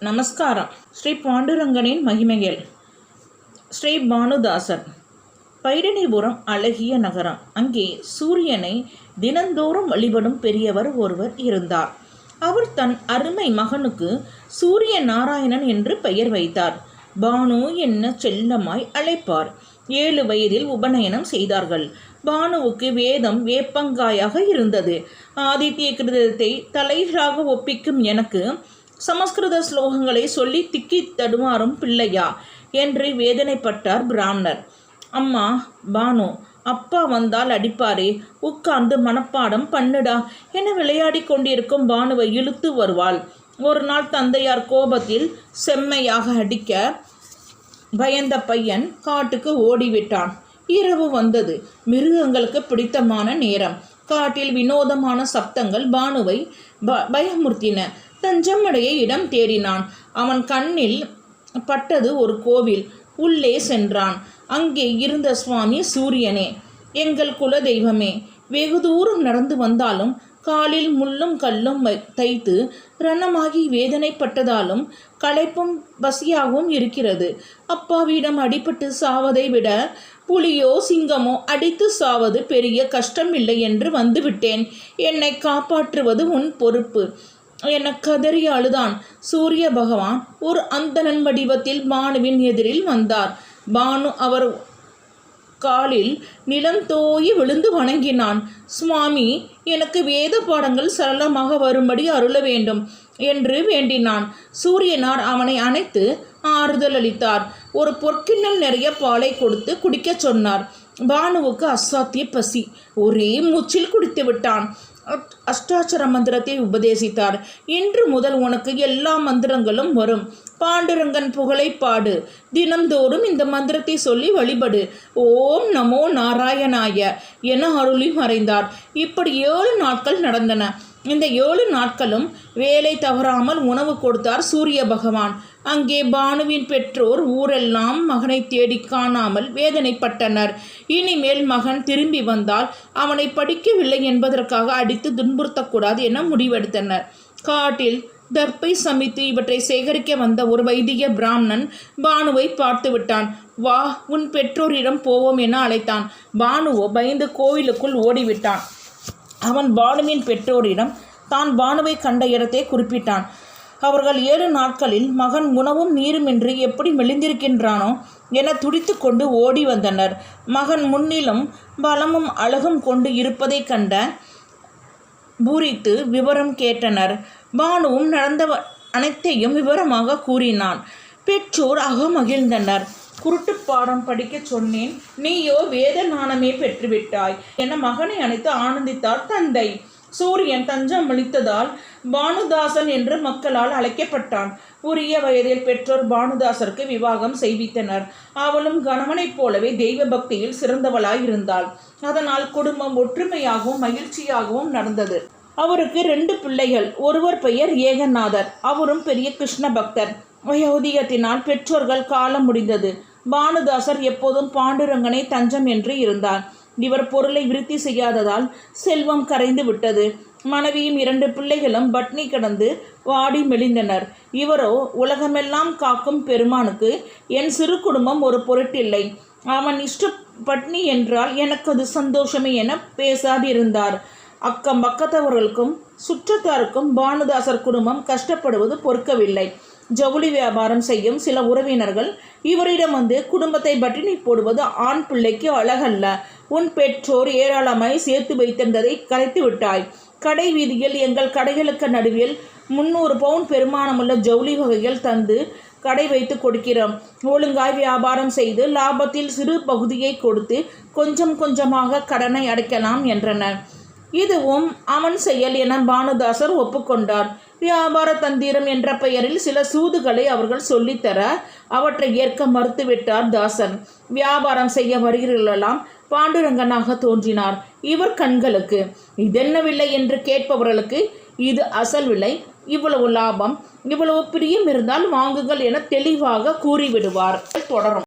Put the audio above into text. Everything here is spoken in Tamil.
நமஸ்காரம். ஸ்ரீ பாண்டுரங்கனின் மகிமைகள். ஸ்ரீ பானுதாசன் பைரணிபுரம் அழகிய நகரம். அங்கே சூரியனை தினந்தோறும் வழிபடும் பெரியவர் ஒருவர் இருந்தார். அவர் தன் அருமை மகனுக்கு சூரிய நாராயணன் என்று பெயர் வைத்தார். பானு என்ன செல்லமாய் அழைப்பார். ஏழு வயதில் உபநயனம் செய்தார்கள். பானுவுக்கு வேதம் வேப்பங்காயாக இருந்தது. ஆதித்ய கிருதத்தை தலைகளாக ஒப்பிக்கும் எனக்கு சமஸ்கிருத ஸ்லோகங்களை சொல்லி திக்கி தடுமாறும் பிள்ளையா? என்று வேதனைப்பட்டார் பிராமணர். அம்மா பானு அப்பா வந்தால் அடிப்பாரே உட்கார்ந்து மனப்பாடம் பண்ணுடா என விளையாடி கொண்டிருக்கும் பானுவை இழுத்து வருவாள். ஒரு நாள் தந்தையார் கோபத்தில் செம்மையாக அடிக்க பயந்த பையன் காட்டுக்கு ஓடிவிட்டான். இரவு வந்தது. மிருகங்களுக்கு பிடித்தமான நேரம். காட்டில் வினோதமான சப்தங்கள் பானுவை ப பயமுறுத்தின. தஞ்சமடைய இடம் தேடினான். அவன் கண்ணில் பட்டது ஒரு கோவில். உள்ளே சென்றான். அங்கே இருந்த சுவாமி சூரியனே எங்கள் குல தெய்வமே வெகு தூரம் நடந்து வந்தாலும் காலில் முள்ளும் கல்லும் தைத்து ரணமாகி வேதனைப்பட்டதாலும் களைப்பும் பசியாகவும் இருக்கிறது. அப்பாவிடம் அடிபட்டு சாவதை விட புலியோ சிங்கமோ அடித்து சாவது பெரிய கஷ்டமில்லை என்று வந்துவிட்டேன். என்னை காப்பாற்றுவது உன் பொறுப்பு. என கதறி அழுதான். சூரிய பகவான் ஒரு அந்தணன் வடிவத்தில் பானுவின் எதிரில் வந்தார். பானு அவர் காலில் நிலம் தோயி விழுந்து வணங்கினான். சுவாமி எனக்கு வேத பாடங்கள் சரளமாக வரும்படி அருள வேண்டும் என்று வேண்டினான். சூரியனார் அவனை அணைத்து ஆறுதல் அளித்தார். ஒரு பொற்கிண்ணல் நிறைய பாலை கொடுத்து குடிக்கச் சொன்னார். பானுவுக்கு அசாத்திய பசி. ஒரே மூச்சில் குடித்து விட்டான் அஷ்டாட்சர மந்திரத்தை உபதேசித்தார். இன்று முதல் உனக்கு எல்லா மந்திரங்களும் வரும். பாண்டுரங்கன் புகழை பாடு. தினந்தோறும் இந்த மந்திரத்தை சொல்லி வழிபடு. ஓம் நமோ நாராயணாய என அருளி மறைந்தார். இப்படி ஏழு நாட்கள் நடந்தன. இந்த ஏழு நாட்களும் வேலை தவறாமல் உணவு கொடுத்தார் சூரிய பகவான். அங்கே பானுவின் பெற்றோர் ஊரெல்லாம் மகனை தேடி காணாமல் வேதனைப்பட்டனர். இனிமேல் மகன் திரும்பி வந்தால் அவனை படிக்கவில்லை என்பதற்காக அடித்து துன்புறுத்தக்கூடாது என முடிவெடுத்தனர். காட்டில் தர்ப்பை சமைத்து இவற்றை சேகரிக்க வந்த ஒரு வைதிக பிராமணன் பானுவை பார்த்து விட்டான். வா உன் பெற்றோரிடம் போவோம் என அழைத்தான். பானுவோ பயந்து கோவிலுக்குள் ஓடிவிட்டான். அவன் பானுவின் பெற்றோரிடம் தான் பானுவை கண்ட இடத்தை குறிப்பிட்டான். அவர்கள் ஏழு நாட்களில் மகன் உணவும் நீருமின்றி எப்படி மெலிந்திருக்கின்றானோ என துடித்து கொண்டு ஓடி வந்தனர். மகன் முன்னிலும் பலமும் அழகும் கொண்டு இருப்பதைக் கண்ட பூரித்து விவரம் கேட்டனர். பானுவும் நடந்த அனைத்தையும் விவரமாக கூறினான். பெற்றோர் அகமகிழ்ந்தனர். குருட்டு பாடம் படிக்கச் சொன்னேன். நீயோ வேத ஞானமே பெற்றுவிட்டாய். என மகனை அணைத்து ஆனந்தித்தார் தந்தை. சூரியன் தஞ்சம் அளித்ததால் பானுதாசன் என்று மக்களால் அழைக்கப்பட்டான். உரிய வயதில் பெற்றோர் பானுதாசருக்கு விவாகம் செய்வித்தனர். அவளும் கணவனைப் போலவே தெய்வ பக்தியில் சிறந்தவளாய் இருந்தாள். அதனால் குடும்பம் ஒற்றுமையாகவும் மகிழ்ச்சியாகவும் நடந்தது. அவருக்கு ரெண்டு பிள்ளைகள். ஒருவர் பெயர் ஏகநாதர். அவரும் பெரிய கிருஷ்ண பக்தர் வயோதிகத்தினால் பெற்றோர்கள் காலம் முடிந்தது. பானுதாசர் எப்போதும் பாண்டுரங்கனை தஞ்சம் என்று இருந்தார். இவர் பொருளை விருத்தி செய்யாததால் செல்வம் கரைந்து விட்டது. மனைவியும் இரண்டு பிள்ளைகளும் பட்னி கிடந்து வாடி மெலிந்தனர். இவரோ உலகமெல்லாம் காக்கும் பெருமானுக்கு என் சிறு குடும்பம் ஒரு பொருட்டில்லை. அவன் இஷ்ட பட்னி என்றால் எனக்கு அது சந்தோஷமே என பேசாதிருந்தார். அக்கம் பக்கத்தவர்களுக்கும் சுற்றத்தாருக்கும் பானுதாசர் குடும்பம் கஷ்டப்படுவது பொறுக்கவில்லை. ஜவுளி வியாபாரம் செய்யும் சில உறவினர்கள் இவரிடம் வந்து குடும்பத்தை பட்டினி போடுவது ஆண் பிள்ளைக்கு அழகல்ல. உன் பெற்றோர் ஏராளமாய் சேர்த்து வைத்திருந்ததை கரைத்து விட்டாய். கடை வீதியில் எங்கள் கடைகளுக்கு நடுவில் முந்நூறு பவுன் பெருமானமுள்ள ஜவுளி வகைகள் தந்து கடை வைத்து கொடுக்கிறோம். ஒழுங்காய் வியாபாரம் செய்து லாபத்தில் சிறு பகுதியை கொடுத்து கொஞ்சம் கொஞ்சமாக கடனை அடைக்கலாம் என்றனர். இதுவும் அவன் செயல் என பானுதாசர் ஒப்புக்கொண்டார். வியாபார தந்திரம் என்ற பெயரில் சில சூதுகளை அவர்கள் சொல்லித்தர அவற்றை ஏற்க மறுத்துவிட்டார் தாசன். வியாபாரம் செய்ய வருகிறவர்களெல்லாம் பாண்டுரங்கனாக தோன்றினார். இவர் கண்களுக்கு இதென்ன விலை என்று கேட்பவர்களுக்கு இது அசல் விலை இவ்வளவு லாபம் இவ்வளவு பிரியம் இருந்தால் வாங்குங்கள் என தெளிவாக கூறிவிடுவார். தொடரும்.